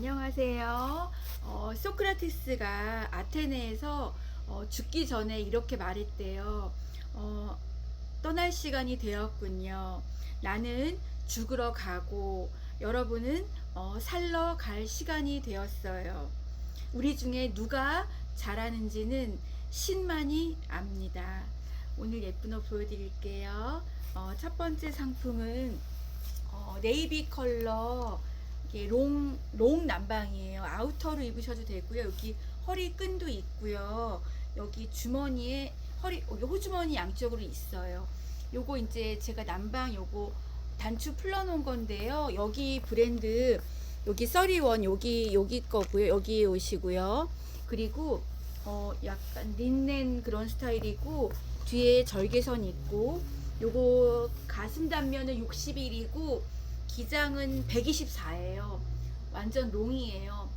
안녕하세요. 어, 소크라테스가 아테네에서 어, 죽기 전에 이렇게 말했대요. 어, 떠날 시간이 되었군요. 나는 죽으러 가고 여러분은 어, 살러 갈 시간이 되었어요. 우리 중에 누가 잘하는지는 신만이 압니다. 오늘 예쁜 옷 보여드릴게요. 어, 첫 번째 상품은 어, 네이비 컬러 이게 롱, 롱 남방이에요. 아우터로 입으셔도 되고요. 여기 허리 끈도 있고요. 여기 주머니에 허리, 여기 호주머니 양쪽으로 있어요. 요거 이제 제가 남방 요거 단추 풀러 놓은 건데요. 여기 브랜드 여기 써리원 여기 여기 거고요. 여기 옷이고요. 그리고 어 약간 린넨 그런 스타일이고 뒤에 절개선 있고 요거 가슴 단면은 60일이고 기장은 124예요. 완전 롱이에요.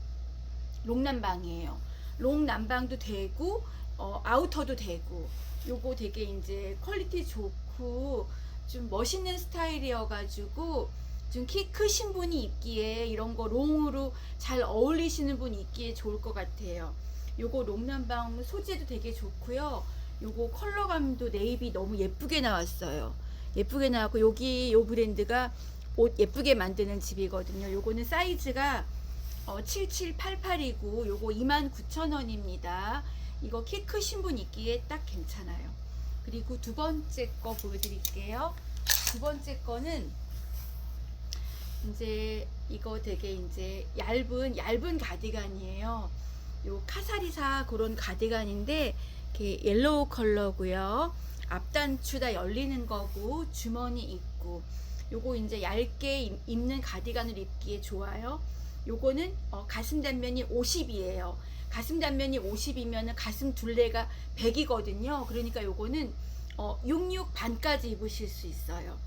롱남방이에요. 롱남방도 되고 어, 아우터도 되고 요거 되게 이제 퀄리티 좋고 좀 멋있는 스타일이어가지고 좀 키 크신 분이 입기에 이런 거 롱으로 잘 어울리시는 분이 입기에 좋을 것 같아요. 요거 롱남방 소재도 되게 좋고요. 요거 컬러감도 네이비 너무 예쁘게 나왔어요. 예쁘게 나왔고 여기 요 브랜드가 옷 예쁘게 만드는 집이거든요. 요거는 사이즈가 어, 7788이고 요거 29,000원입니다. 이거 키 크신 분 입기에 딱 괜찮아요. 그리고 두 번째 거 보여드릴게요. 두 번째 거는 이제 이거 되게 이제 얇은 얇은 가디건이에요. 요 카사리사 그런 가디건인데 이렇게 옐로우 컬러고요. 앞단추 다 열리는 거고 주머니 있고 요거 이제 얇게 입- 입는 가디건을 입기에 좋아요. 요거는 어, 가슴 단면이 50이에요. 가슴 단면이 50이면 가슴 둘레가 100이거든요. 그러니까 요거는 어, 66 반까지 입으실 수 있어요.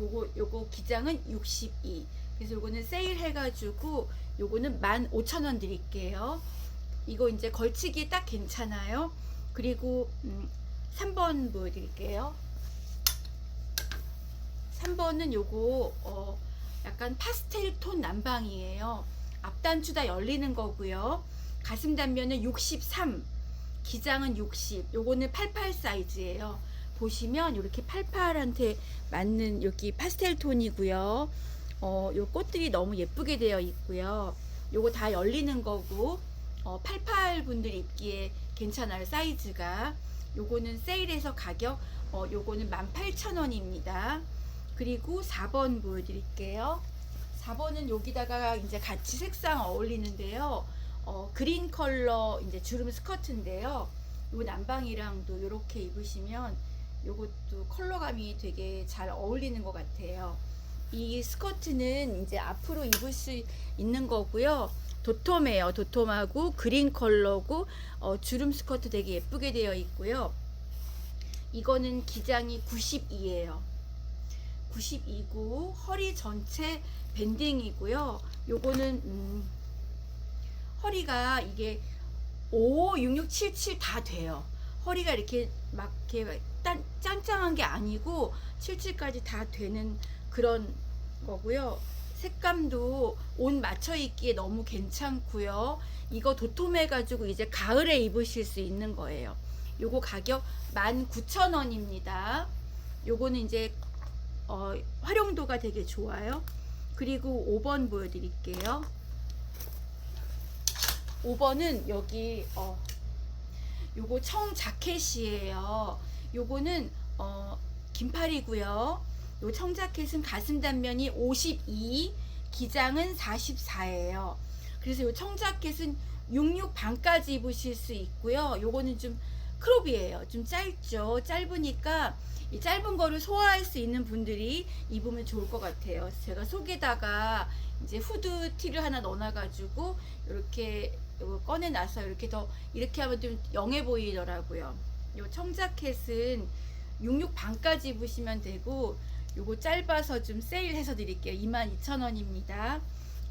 요거 요거 기장은 62. 그래서 요거는 세일 해가지고 요거는 15,000원 드릴게요. 이거 이제 걸치기 딱 괜찮아요. 그리고 음, 3번 보여드릴게요. 3번은 요거 어, 약간 파스텔 톤 남방이에요. 앞단추 다 열리는 거고요. 가슴 단면은 63, 기장은 60. 요거는 88 사이즈예요. 보시면 이렇게 88한테 맞는 여기 파스텔 톤이고요. 어, 요 꽃들이 너무 예쁘게 되어 있고요. 요거 다 열리는 거고 어, 88 분들 입기에 괜찮아요. 사이즈가. 요거는 세일해서 가격 어, 요거는 18,000원입니다. 그리고 4번 보여드릴게요. 4번은 여기다가 이제 같이 색상 어울리는데요. 어, 그린 컬러 이제 주름 스커트인데요. 요 남방이랑도 이렇게 입으시면 요것도 컬러감이 되게 잘 어울리는 것 같아요. 이 스커트는 이제 앞으로 입을 수 있는 거고요. 도톰해요. 도톰하고 그린 컬러고 어, 주름 스커트 되게 예쁘게 되어 있고요. 이거는 기장이 92예요. 92고 허리 전체 밴딩이고요. 요거는 음, 허리가 이게 5, 6, 6, 7, 7 다 돼요. 허리가 이렇게 막 이렇게 딴, 짱짱한 게 아니고 7, 7까지 다 되는 그런 거고요. 색감도 옷 맞춰 입기에 너무 괜찮고요. 이거 도톰해 가지고 이제 가을에 입으실 수 있는 거예요. 요거 가격 19,000원입니다. 요거는 이제 어, 활용도가 되게 좋아요. 그리고 5번 보여드릴게요. 5번은 여기 어, 요거 청 자켓이에요. 요거는 어, 긴팔이고요. 요 청자켓은 가슴 단면이 52, 기장은 44예요. 그래서 요 청자켓은 66 반까지 입으실 수 있고요. 요거는 좀 크롭이에요. 좀 짧죠. 짧으니까 이 짧은 거를 소화할 수 있는 분들이 입으면 좋을 것 같아요. 제가 속에다가 이제 후드 티를 하나 넣어놔가지고 이렇게 꺼내놔서 이렇게 더 이렇게 하면 좀 영해 보이더라고요. 요 청자켓은 66 반까지 입으시면 되고 요거 짧아서 좀 세일해서 드릴게요. 22,000원입니다.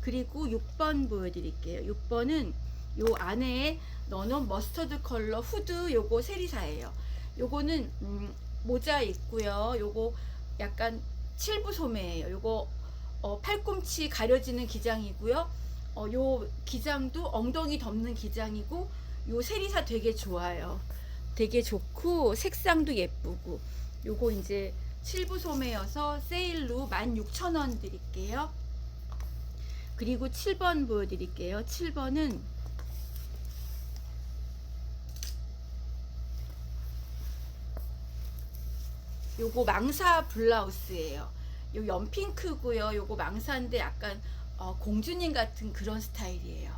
그리고 6번 보여드릴게요. 6번은 요 안에 넣어놓은 머스터드 컬러 후드 요거 세리사예요. 요거는 음, 모자 있고요. 요거 약간 칠부 소매예요. 요거 어, 팔꿈치 가려지는 기장이고요. 어, 요 기장도 엉덩이 덮는 기장이고 요 세리사 되게 좋아요. 되게 좋고 색상도 예쁘고 요거 이제 7부 소매여서 세일로 16,000원 드릴게요. 그리고 7번 보여드릴게요. 7번은 요거 망사 블라우스예요. 요 연핑크고요. 요거 망사인데 약간 어, 공주님 같은 그런 스타일이에요.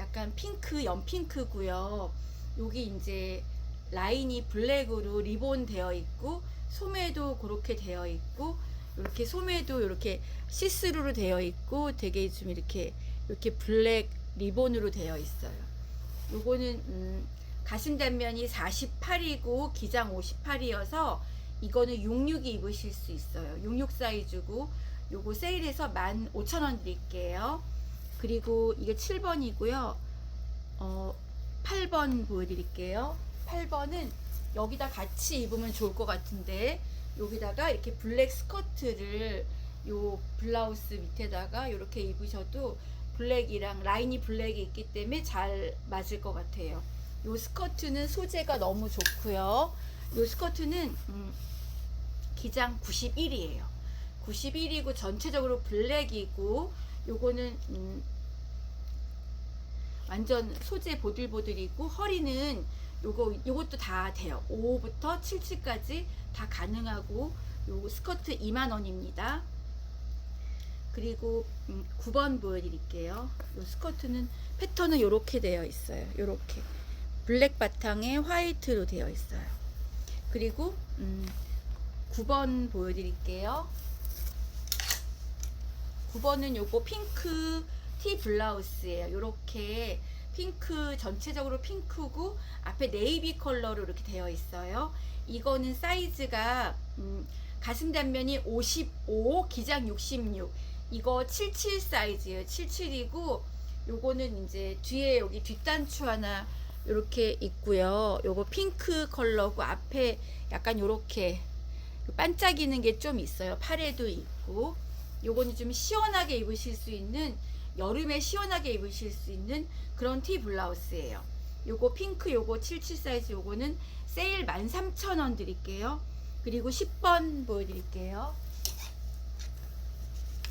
약간 핑크, 연핑크고요. 여기 이제 라인이 블랙으로 리본 되어 있고 소매도 그렇게 되어 있고 이렇게 소매도 이렇게 시스루로 되어 있고 되게 좀 이렇게 이렇게 블랙 리본으로 되어 있어요. 요거는 음, 가슴 단면이 48이고 기장 58이어서 이거는 66이 입으실 수 있어요. 66 사이즈고 요거 세일해서 15,000원 드릴게요. 그리고 이게 7번이고요. 어, 8번 보여드릴게요. 8번은 여기다 같이 입으면 좋을 것 같은데 여기다가 이렇게 블랙 스커트를 요 블라우스 밑에다가 이렇게 입으셔도 블랙이랑 라인이 블랙이 있기 때문에 잘 맞을 것 같아요. 요 스커트는 소재가 너무 좋고요. 요 스커트는 음, 기장 91이에요. 91이고 전체적으로 블랙이고 요거는 음, 완전 소재 보들보들이고 허리는 요거 요것도 다 돼요. 5부터 77까지 다 가능하고 요 스커트 2만 원입니다. 그리고 음, 9번 보여드릴게요. 요 스커트는 패턴은 이렇게 되어 있어요. 이렇게 블랙 바탕에 화이트로 되어 있어요. 그리고 음, 9번 보여드릴게요. 9번은 요거 핑크 티 블라우스예요. 요렇게 핑크 전체적으로 핑크고 앞에 네이비 컬러로 이렇게 되어 있어요. 이거는 사이즈가 음, 가슴 단면이 55, 기장 66. 이거 77 사이즈예요. 77이고 요거는 이제 뒤에 여기 뒷단추 하나 요렇게 있고요. 요거 핑크 컬러고 앞에 약간 요렇게 반짝이는 게 좀 있어요. 팔에도 있고 요거는 좀 시원하게 입으실 수 있는 여름에 시원하게 입으실 수 있는 그런 티 블라우스예요. 요거 핑크 요거 77 사이즈 요거는 세일 13,000원 드릴게요. 그리고 10번 보여드릴게요.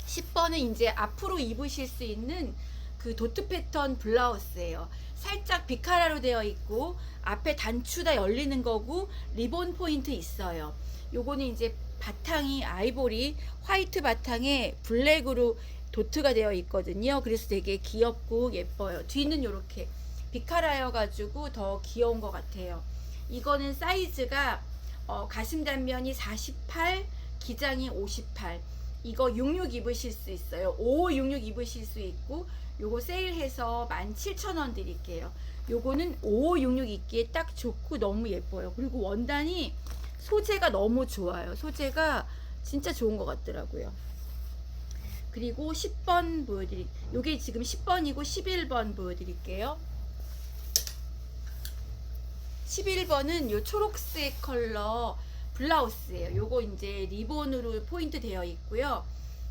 10번은 이제 앞으로 입으실 수 있는 그 도트 패턴 블라우스예요. 살짝 비카라로 되어 있고 앞에 단추다 열리는 거고 리본 포인트 있어요. 요거는 이제 바탕이 아이보리 화이트 바탕에 블랙으로 도트가 되어 있거든요. 그래서 되게 귀엽고 예뻐요. 뒤는 이렇게 비카라여 가지고 더 귀여운 것 같아요. 이거는 사이즈가 어, 가슴 단면이 48, 기장이 58. 이거 66 입으실 수 있어요. 5, 66 입으실 수 있고 요거 세일해서 17,000원 드릴게요. 요거는 5, 66 입기에 딱 좋고 너무 예뻐요. 그리고 원단이 소재가 너무 좋아요. 소재가 진짜 좋은 것 같더라고요. 그리고 10번 보여드릴, 요게 지금 10번이고 11번 보여드릴게요. 11번은 요 초록색 컬러 블라우스예요. 요거 이제 리본으로 포인트 되어 있고요.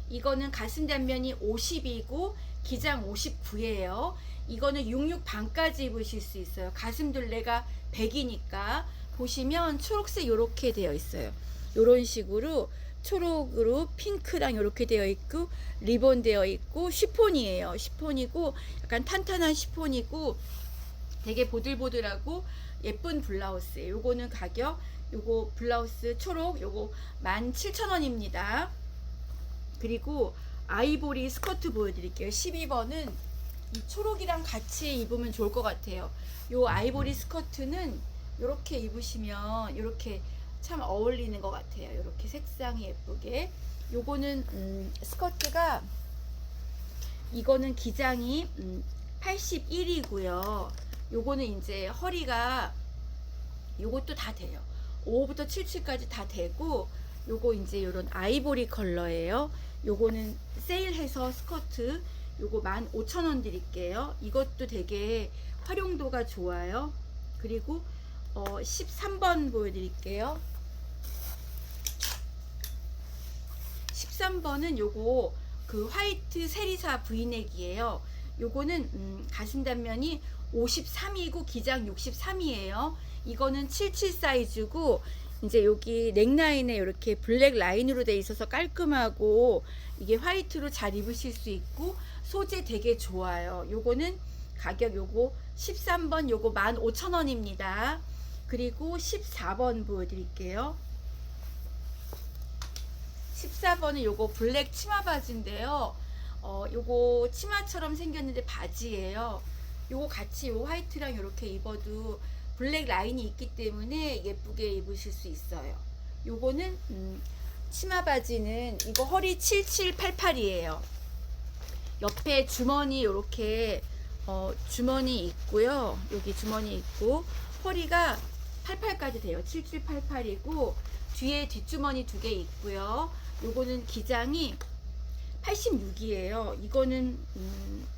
이거는 가슴 단면이 50이고 기장 59예요. 이거는 66 반까지 입으실 수 있어요. 가슴 둘레가 100이니까 보시면 초록색 이렇게 되어 있어요. 이런 식으로 초록으로 핑크랑 이렇게 되어 있고 리본 되어 있고 시폰이에요. 시폰이고 약간 탄탄한 시폰이고 되게 보들보들하고 예쁜 블라우스예요. 요거는 가격 요거 블라우스 초록 요거 17,000원입니다. 그리고 아이보리 스커트 보여드릴게요. 12번은 이 초록이랑 같이 입으면 좋을 것 같아요. 요 아이보리 스커트는 이렇게 입으시면 이렇게 참 어울리는 것 같아요. 이렇게 색상이 예쁘게. 요거는 음, 스커트가 이거는 기장이 음, 81이고요. 요거는 이제 허리가 요것도 다 돼요. 5부터 77까지 다 되고 요거 이제 요런 아이보리 컬러예요. 요거는 세일해서 스커트 요거 15,000원 드릴게요. 이것도 되게 활용도가 좋아요. 그리고 어, 13번 보여드릴게요. 13번은 요거 그 화이트 세리사 브이넥이에요. 요거는 음, 가슴 단면이 53이고 기장 63이에요. 이거는 77 사이즈고 이제 여기 넥라인에 이렇게 블랙 라인으로 돼 있어서 깔끔하고 이게 화이트로 잘 입으실 수 있고 소재 되게 좋아요. 요거는 가격 요거 13번 요거 15,000원입니다. 그리고 14번 보여드릴게요. 14번은 요거 블랙 치마 바지인데요. 어, 요거 치마처럼 생겼는데 바지예요. 요거 같이 요 화이트랑 이렇게 입어도 블랙 라인이 있기 때문에 예쁘게 입으실 수 있어요. 요거는 음, 치마 바지는 이거 허리 7788이에요. 옆에 주머니 이렇게 어, 주머니 있고요. 여기 주머니 있고 허리가 88까지 돼요. 7788이고 뒤에 뒷주머니 두 개 있고요. 요거는 기장이 86이에요. 이거는 음,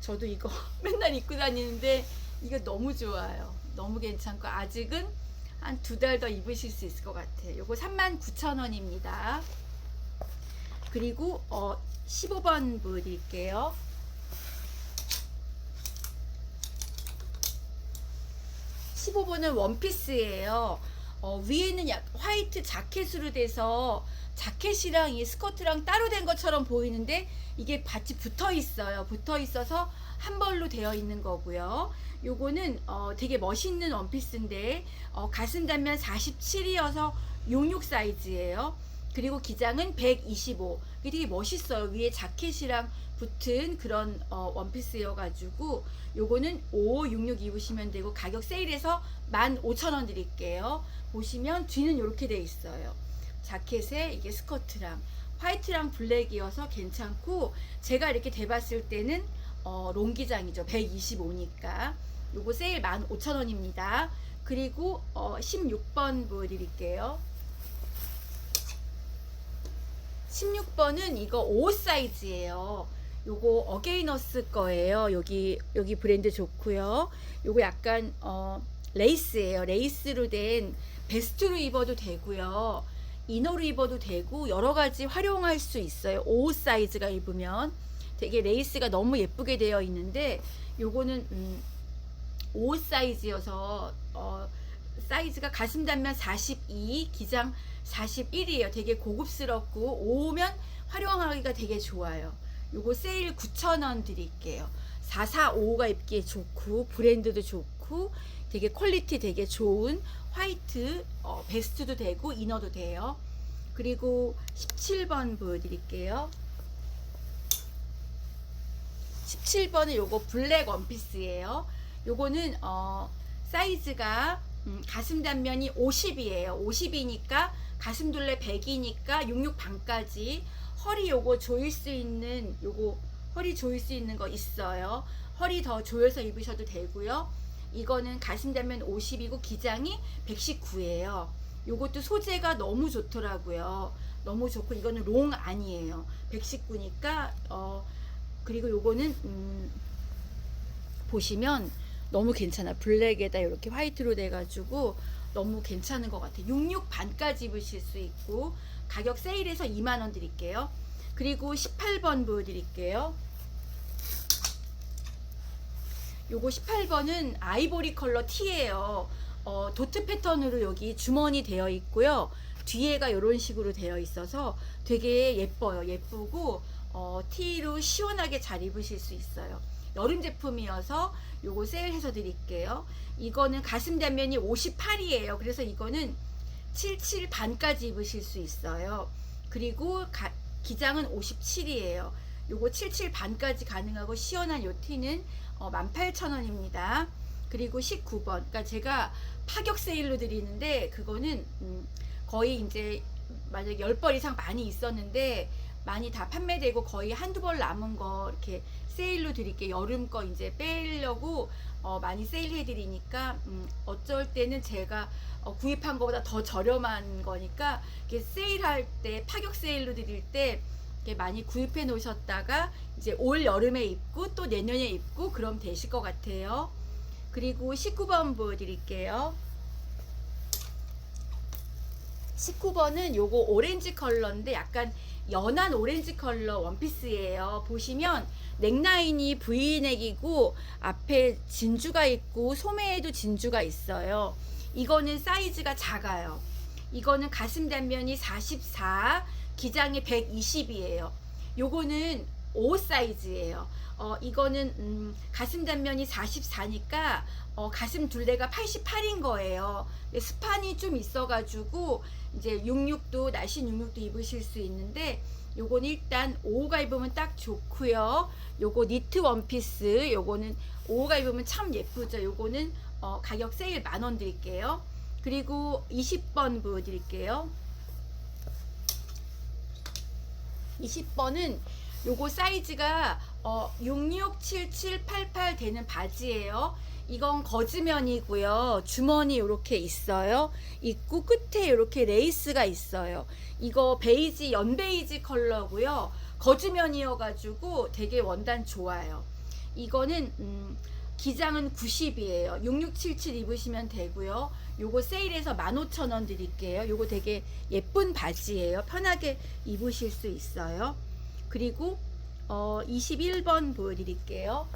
저도 이거 맨날 입고 다니는데 이거 너무 좋아요. 너무 괜찮고 아직은 한 두 달 더 입으실 수 있을 것 같아요. 요거 39,000원입니다. 그리고 어 15번 보여드릴게요. 15번은 원피스예요. 어, 위에는 약 화이트 자켓으로 돼서 자켓이랑 이 스커트랑 따로 된 것처럼 보이는데 이게 같이 붙어 있어요. 붙어 있어서 한 벌로 되어 있는 거고요. 요거는 어, 되게 멋있는 원피스인데 어, 가슴 단면 47이어서 66 사이즈예요. 그리고 기장은 125. 이게 되게 멋있어요. 위에 자켓이랑 붙은 그런 어, 원피스여가지고 요거는 5566 입으시면 되고 가격 세일해서 15,000원 드릴게요. 보시면 뒤는 이렇게 돼 있어요. 자켓에 이게 스커트랑 화이트랑 블랙이어서 괜찮고 제가 이렇게 대봤을 때는 어, 롱기장이죠. 125니까 요거 세일 15,000원입니다. 그리고 어, 16번 보여드릴게요. 16번은 이거 5 사이즈예요. 요거 어게이너스 거예요. 여기 여기 브랜드 좋고요. 요거 약간 어 레이스예요. 레이스로 된 베스트로 입어도 되고요. 이너로 입어도 되고 여러 가지 활용할 수 있어요. 5 사이즈가 입으면 되게 레이스가 너무 예쁘게 되어 있는데 요거는 음, 5 사이즈여서 어 사이즈가 가슴 단면 42, 기장 41이에요. 되게 고급스럽고 5면 활용하기가 되게 좋아요. 요거 세일 9,000원 드릴게요. 4455가 입기에 좋고 브랜드도 좋고 되게 퀄리티 되게 좋은 화이트 어, 베스트도 되고 이너도 돼요. 그리고 17번 보여드릴게요. 17번은 요거 블랙 원피스예요. 요거는 어, 사이즈가 음, 가슴 단면이 50이에요. 50이니까 가슴 둘레 100이니까 66 반까지 허리 요거 조일 수 있는 요거 허리 조일 수 있는 거 있어요. 허리 더 조여서 입으셔도 되고요. 이거는 가슴 단면 50이고 기장이 119예요. 요것도 소재가 너무 좋더라고요. 너무 좋고 이거는 롱 아니에요. 119니까 어 그리고 요거는 음 보시면 너무 괜찮아. 블랙에다 이렇게 화이트로 돼가지고 너무 괜찮은 것 같아요. 66 반까지 입으실 수 있고 가격 세일해서 2만 원 드릴게요. 그리고 18번 보여드릴게요. 요거 18번은 아이보리 컬러 티예요. 어, 도트 패턴으로 여기 주머니 되어 있고요. 뒤에가 이런 식으로 되어 있어서 되게 예뻐요. 예쁘고 어, 티로 시원하게 잘 입으실 수 있어요. 여름 제품이어서 요거 세일해서 드릴게요. 이거는 가슴 단면이 58이에요. 그래서 이거는 77 반까지 입으실 수 있어요. 그리고 가, 기장은 57이에요. 요거 77 반까지 가능하고 시원한 요 티는 어, 18,000원입니다. 그리고 19번. 그러니까 제가 파격 세일로 드리는데 그거는 음, 거의 이제 만약 10벌 이상 많이 있었는데 많이 다 판매되고 거의 한두 벌 남은 거 이렇게 세일로 드릴게요. 여름 거 이제 빼려고 어, 많이 세일해 드리니까 음, 어쩔 때는 제가 어, 구입한 것보다 더 저렴한 거니까 이렇게 세일할 때 파격 세일로 드릴 때 이렇게 많이 구입해 놓으셨다가 이제 올 여름에 입고 또 내년에 입고 그럼 되실 것 같아요. 그리고 19번 보여드릴게요. 19번은 요거 오렌지 컬러인데 약간 연한 오렌지 컬러 원피스예요. 보시면 넥라인이 V넥이고 앞에 진주가 있고 소매에도 진주가 있어요. 이거는 사이즈가 작아요. 이거는 가슴 단면이 44, 기장이 120이에요. 요거는 5 사이즈예요. 어, 이거는 음, 가슴 단면이 44니까 어, 가슴 둘레가 88인 거예요. 스판이 좀 있어가지고 이제 66도 날씬 66도 입으실 수 있는데 요건 일단 5호가 입으면 딱 좋고요. 요거 니트 원피스 요거는 5호가 입으면 참 예쁘죠. 요거는 어, 가격 세일 만 원 드릴게요. 그리고 20번 보여드릴게요. 20번은 요거 사이즈가 어, 667788 되는 바지예요. 이건 거즈면이고요. 주머니 이렇게 있어요. 입구 끝에 이렇게 레이스가 있어요. 이거 베이지 연베이지 컬러고요. 거즈면이어가지고 되게 원단 좋아요. 이거는 음, 기장은 90이에요. 6677 입으시면 되고요. 요거 세일해서 15,000원 드릴게요. 요거 되게 예쁜 바지예요. 편하게 입으실 수 있어요. 그리고 어, 21번 보여드릴게요.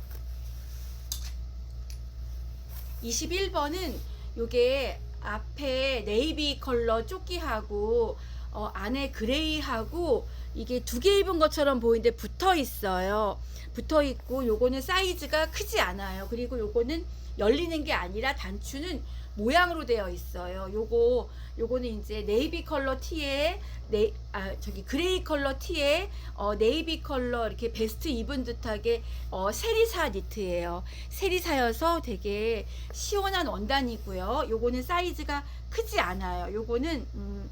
21번은 요게 앞에 네이비 컬러 조끼하고 어, 안에 그레이하고 이게 두 개 입은 것처럼 보이는데 붙어 있어요. 붙어 있고 요거는 사이즈가 크지 않아요. 그리고 요거는 열리는 게 아니라 단추는 모양으로 되어 있어요. 요거 요거는 이제 네이비 컬러 티에 네, 아 저기 그레이 컬러 티에 어, 네이비 컬러 이렇게 베스트 입은 듯하게 어, 세리사 니트예요. 세리사여서 되게 시원한 원단이고요. 요거는 사이즈가 크지 않아요. 요거는 음,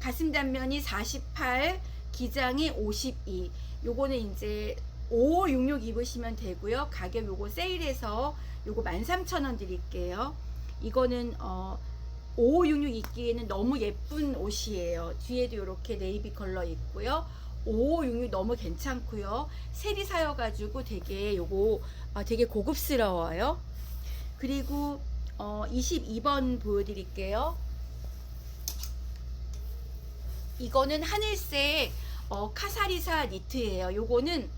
가슴 단면이 48, 기장이 52. 요거는 이제 5566 입으시면 되고요. 가격 요거 세일해서 요거 13,000원 드릴게요. 이거는 어 5566 입기에는 너무 예쁜 옷이에요. 뒤에도 이렇게 네이비 컬러 있고요. 5566 너무 괜찮고요. 세리 사여가지고 되게 요거 아, 되게 고급스러워요. 그리고 어 22번 보여드릴게요. 이거는 하늘색 어, 카사리사 니트예요. 요거는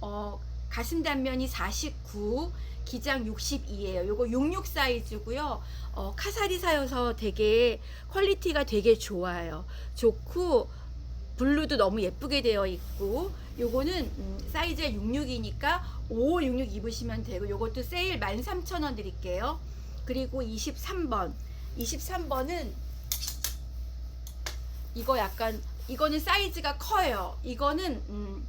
어, 가슴 단면이 49, 기장 62예요. 요거 66 사이즈고요. 어, 카사리사여서 되게 퀄리티가 되게 좋아요. 좋고 블루도 너무 예쁘게 되어 있고 요거는 음, 사이즈가 66이니까 5566 입으시면 되고 요것도 세일 13,000원 드릴게요. 그리고 23번. 23번은 이거 약간 이거는 사이즈가 커요. 이거는 음,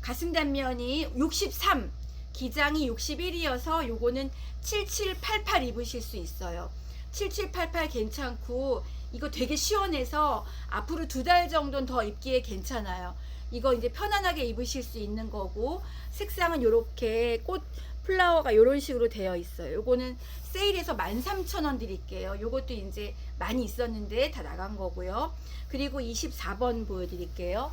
가슴 단면이 63, 기장이 61이어서 요거는 7788 입으실 수 있어요. 7788 괜찮고 이거 되게 시원해서 앞으로 두 달 정도는 더 입기에 괜찮아요. 이거 이제 편안하게 입으실 수 있는 거고 색상은 요렇게 꽃 플라워가 이런 식으로 되어 있어요. 요거는 세일해서 13,000원 드릴게요. 요것도 이제 많이 있었는데 다 나간 거고요. 그리고 24번 보여드릴게요.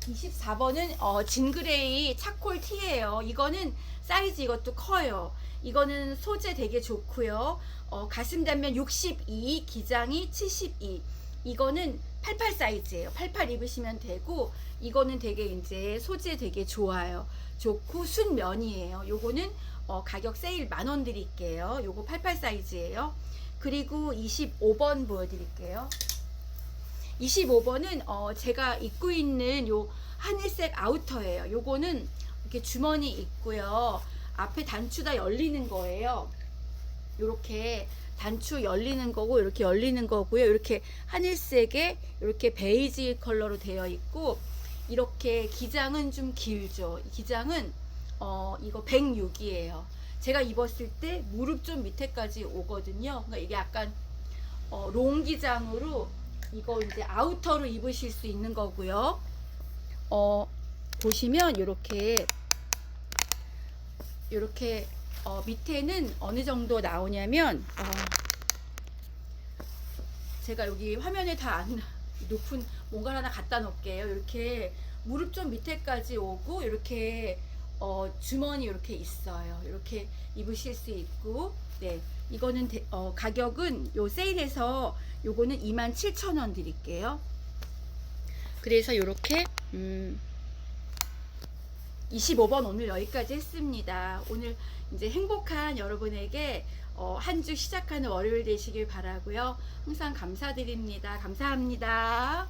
24번은 어, 진그레이 차콜 티예요. 이거는 사이즈 이것도 커요. 이거는 소재 되게 좋고요. 어, 가슴 단면 62, 기장이 72. 이거는 88 사이즈예요. 88 입으시면 되고 이거는 되게 이제 소재 되게 좋아요. 좋고 순면이에요. 요거는 어, 가격 세일 만원 드릴게요. 요거 88 사이즈예요. 그리고 25번 보여드릴게요. 25번은 어, 제가 입고 있는 요 하늘색 아우터예요. 요거는 이렇게 주머니 있고요. 앞에 단추 다 열리는 거예요. 요렇게 단추 열리는 거고 이렇게 열리는 거고요. 이렇게 하늘색에 이렇게 베이지 컬러로 되어 있고 이렇게 기장은 좀 길죠. 기장은 어 이거 106이에요. 제가 입었을 때 무릎 좀 밑에까지 오거든요. 그러니까 이게 약간 어, 롱 기장으로 이거 이제 아우터로 입으실 수 있는 거고요. 어, 보시면 이렇게 이렇게 어, 밑에는 어느 정도 나오냐면 어, 제가 여기 화면에 다안 높은 뭔가 하나 갖다 놓을게요. 이렇게 무릎 좀 밑에까지 오고 이렇게 어, 주머니 이렇게 있어요. 이렇게 입으실 수 있고 네 이거는 대- 어, 가격은 요 세일해서 요거는 27,000원 드릴게요. 그래서 이렇게 음, 25번 오늘 여기까지 했습니다. 오늘 이제 행복한 여러분에게 어, 한 주 시작하는 월요일 되시길 바라고요. 항상 감사드립니다. 감사합니다.